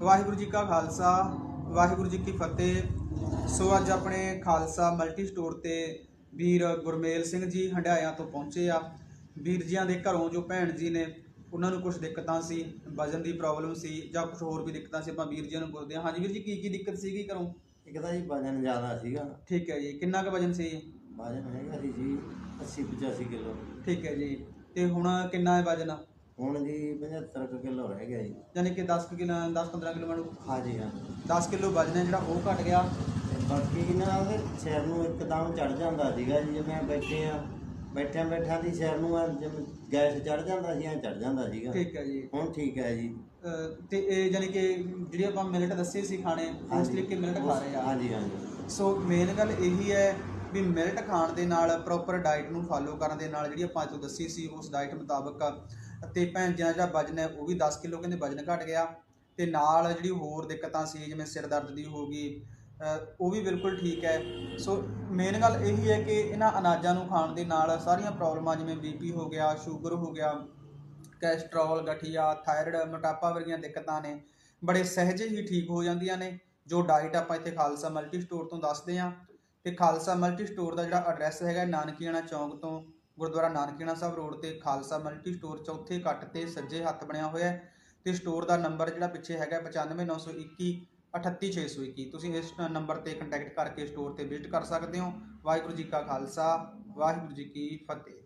ਵਾਹਿਗੁਰੂ ਜੀ ਕਾ ਖਾਲਸਾ ਵਾਹਿਗੁਰੂ ਜੀ ਕੀ ਫਤਿਹ। ਸੋ ਅੱਜ ਆਪਣੇ ਖਾਲਸਾ ਮਲਟੀ ਸਟੋਰ ਤੇ ਵੀਰ ਗੁਰਮੇਲ ਸਿੰਘ ਜੀ ਹੰਡਾਇਆਂ ਤੋਂ ਪਹੁੰਚੇ ਆ। ਵੀਰ ਜੀਆਂ ਦੇ ਘਰੋਂ ਜੋ ਭੈਣ ਜੀ ਨੇ ਉਹਨਾਂ ਨੂੰ ਕੁਝ ਦਿੱਕਤਾਂ ਸੀ ਵਜਨ ਦੀ ਪ੍ਰੋਬਲਮ ਸੀ ਜਾਂ ਕੁਝ ਹੋਰ ਵੀ ਦਿੱਕਤਾਂ ਸੀ ਆਪਾਂ ਵੀਰ ਜੀਆਂ ਨੂੰ ਪੁੱਛਦੇ ਹਾਂ। ਹਾਂਜੀ ਵੀਰ ਜੀ ਕੀ ਕੀ ਦਿੱਕਤ ਸੀਗੀ ਘਰੋਂ? ਇੱਕ ਤਾਂ ਜੀ ਵਜਨ ਜ਼ਿਆਦਾ ਸੀਗਾ। ਠੀਕ ਹੈ ਜੀ ਕਿੰਨਾ ਕੁ ਵਜਨ ਸੀ? ਵਜਨ ਹੈਗਾ ਸੀ ਜੀ 80 85 ਕਿਲੋ। ਠੀਕ ਹੈ ਜੀ ਤੇ ਹੁਣ ਕਿੰਨਾ ਹੈ ਵਜਨ? ਹੁਣ ਜੀ 75 ਕੁ ਕਿਲੋ ਰਹਿ ਗਿਆ ਜੀ। ਯਾਨੀ ਕਿ 10 ਕਿਲੋ 10 15 ਕਿਲੋ ਮੈਨੂੰ ਹਾਂਜੀ ਹਾਂ। 10 ਕਿਲੋ ਵਜਨ ਹੈ ਜਿਹੜਾ ਉਹ ਘਟ ਗਿਆ। ਤੇ ਬਾਕੀ ਨਾ ਉਹਦੇ ਸਿਰ ਨੂੰ ਇੱਕਦਮ ਚੜ ਜਾਂਦਾ ਸੀਗਾ ਜੀ ਜਿਵੇਂ ਬੈਠੇ ਆ। ਬੈਠਿਆਂ ਬੈਠਿਆਂ ਦੀ ਸਿਰ ਨੂੰ ਐਂ ਜਿਵੇਂ ਗੈਸ ਚੜ ਜਾਂਦਾ ਸੀ ਐ ਚੜ ਜਾਂਦਾ ਸੀਗਾ। ਠੀਕ ਹੈ ਜੀ। ਹੁਣ ਠੀਕ ਹੈ ਜੀ। ਅਹ ਤੇ ਇਹ ਯਾਨੀ ਕਿ ਜਿਹੜੀ ਆਪਾਂ ਮਿਲਟ ਦੱਸੇ ਸੀ ਖਾਣੇ ਮੋਸਟਲੀ ਕਿ ਮਿਲਟ ਖਾ ਰਹੇ ਆ। ਹਾਂਜੀ ਹਾਂਜੀ। ਸੋ ਮੇਨ ਗੱਲ ਇਹੀ ਹੈ ਵੀ ਮਿਲਟ ਖਾਣ ਦੇ ਨਾਲ ਪ੍ਰੋਪਰ ਡਾਈਟ ਨੂੰ ਫਾਲੋ ਕਰਨ ਦੇ ਨਾਲ ਜਿਹੜੀ ਆਪਾਂ ਅੱਜ ਦੱਸੀ ਸੀ, ਉਸ ਡਾਈਟ ਮੁਤਾਬਕ ਤੇ ਭੈਣ ਜੀ ਦਾ ਜਿਹੜਾ ਵਜਨ ਹੈ, ਉਹ ਵੀ 10 ਕਿਲੋ, ਕਹਿੰਦੇ ਵਜਨ ਘਟ ਗਿਆ। ਤੇ ਨਾਲ ਜਿਹੜੀ ਹੋਰ ਦਿੱਕਤਾਂ ਸੀ, ਜਿਵੇਂ ਸਿਰ ਦਰਦ ਦੀ ਹੋ ਗਈ ਉਹ ਵੀ ਬਿਲਕੁਲ ਠੀਕ ਹੈ। ਸੋ ਮੇਨ ਗੱਲ ਇਹੀ ਹੈ ਕਿ ਇਹਨਾਂ ਅਨਾਜਾਂ ਨੂੰ ਖਾਣ ਦੇ ਨਾਲ ਸਾਰੀਆਂ ਪ੍ਰੋਬਲਮਾਂ ਜਿਵੇਂ ਬੀਪੀ ਹੋ ਗਿਆ ਸ਼ੂਗਰ ਹੋ ਗਿਆ ਕੈਸਟਰੋਲ ਗਠੀਆ ਥਾਇਰਾਇਡ ਮੋਟਾਪਾ ਵਰਗੀਆਂ ਦਿੱਕਤਾਂ ਨੇ, ਬੜੇ ਸਹਿਜੇ ਹੀ ਠੀਕ ਹੋ ਜਾਂਦੀਆਂ ਨੇ, ਜੋ ਡਾਈਟ ਆਪਾਂ ਇੱਥੇ ਖਾਲਸਾ ਮਲਟੀ ਸਟੋਰ ਤੋਂ ਦੱਸਦੇ ਹਾਂ। ਤੇ ਖਾਲਸਾ ਮਲਟੀ ਸਟੋਰ ਦਾ ਜਿਹੜਾ ਐਡਰੈਸ ਹੈਗਾ ਨਾਨਕੀਆਣਾ ਚੌਂਕ ਤੋਂ ਗੁਰਦੁਆਰਾ ਨਾਨਕੀਆਣਾ ਸਾਹਿਬ ਰੋਡ ਤੇ ਖਾਲਸਾ ਮਲਟੀ ਸਟੋਰ ਚੌਥੇ ਕੱਟ ਤੇ ਸੱਜੇ ਹੱਥ ਬਣਿਆ ਹੋਇਆ ਹੈ ਤੇ ਸਟੋਰ ਦਾ ਨੰਬਰ ਜਿਹੜਾ ਪਿੱਛੇ ਹੈਗਾ 95921 38621 ਤੁਸੀਂ ਇਸ ਨੰਬਰ ਤੇ ਕੰਟੈਕਟ ਕਰਕੇ ਸਟੋਰ ਤੇ ਵਿਜ਼ਿਟ ਕਰ ਸਕਦੇ ਹੋ। ਵਾਹਿਗੁਰੂ ਜੀ ਕਾ ਖਾਲਸਾ, ਵਾਹਿਗੁਰੂ ਜੀ ਕੀ ਫਤਿਹ।